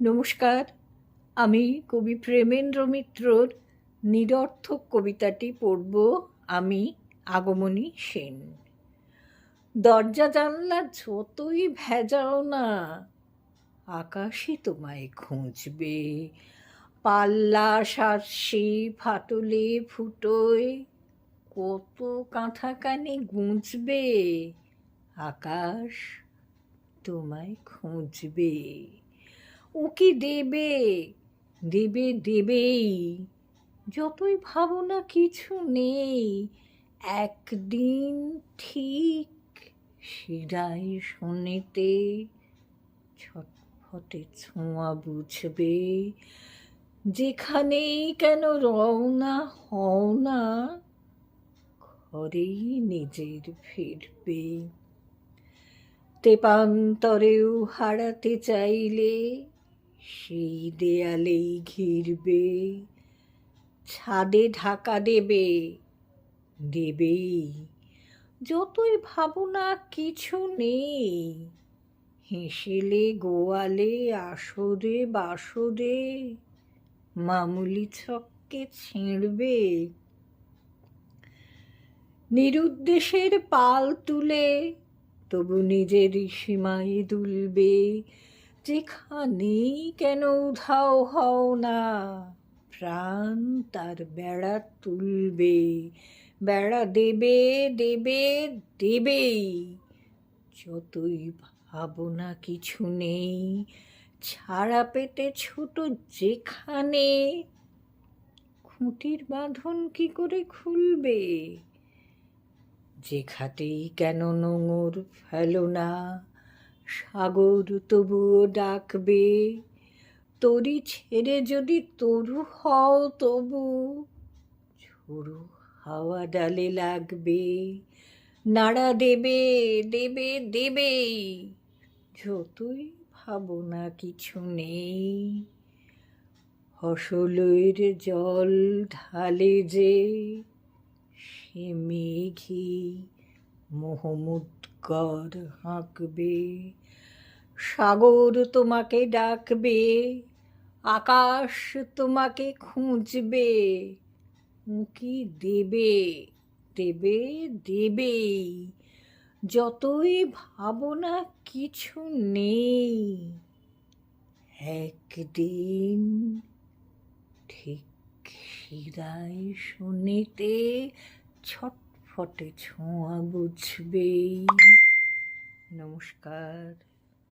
নমস্কার। আমি কবি প্রেমেন্দ্র মিত্রর নিরর্থক কবিতাটি পড়ব আমি আগমনী সেন। দরজা জানলা যতই ভেজাও না আকাশে তোমায় খুঁজবে। পাল্লা সারসি ফাটলে ফুটোয়, কত কাঁথা কানে গুঁজবে, আকাশ তোমায় খুঁজবে। উকি দেবে দেবে, দেবেই। যতই ভাবনা কিছু নেই, একদিন ঠিক শিরায় শোনেতে ছটফটে ছোঁয়া বুঝবে। যেখানেই কেন রওনা হও না, ঘরেই নিজের ফিরবে। তেপান্তরেও হারাতে চাইলে সেই দেয়ালেই ঘিরবে, ছাদে ঢাকা দেবে, দেবেই। যতই ভাবনা কিছু নেই, হেসেলে গোয়ালে আসরে বাসরে মামুলি ছককে ছিঁড়বে। নিরুদ্দেশের পাল তুলে, তবু নিজের সীমায় দুলবে যেখানেই কেন উধাও হও না? প্রাণ তার বেড়া তুলবে, বেড়া দেবে দেবে, দেবেই। যতই ভাবনা কিছু নেই, ছাড়া পেতে ছোট যেখানে, খুঁটির বাঁধন কি করে খুলবে? যে কেন নোংর ফেলো না? সাগর তবুও ডাকবে। তরি ছেড়ে যদি তরু হও তবু ঝোড়ো হাওয়া ডালে লাগবে। নাড়া দেবে দেবে, দেবেই, যতই ভাবনা কিছু নেই। ফসলের জল ঢালে যে সে মেঘি মোহমুদ্গর হাঁকবে। সাগর তোমাকে ডাকবে, আকাশ তোমাকে খুঁজবে। উঁকি দেবে দেবে, দেবেই। যতই ভাবনা কিছু নেই, একদিন ঠিক শিরায় শুনিতে ছটফটে ছোঁয়া বুঝবেই। নমস্কার।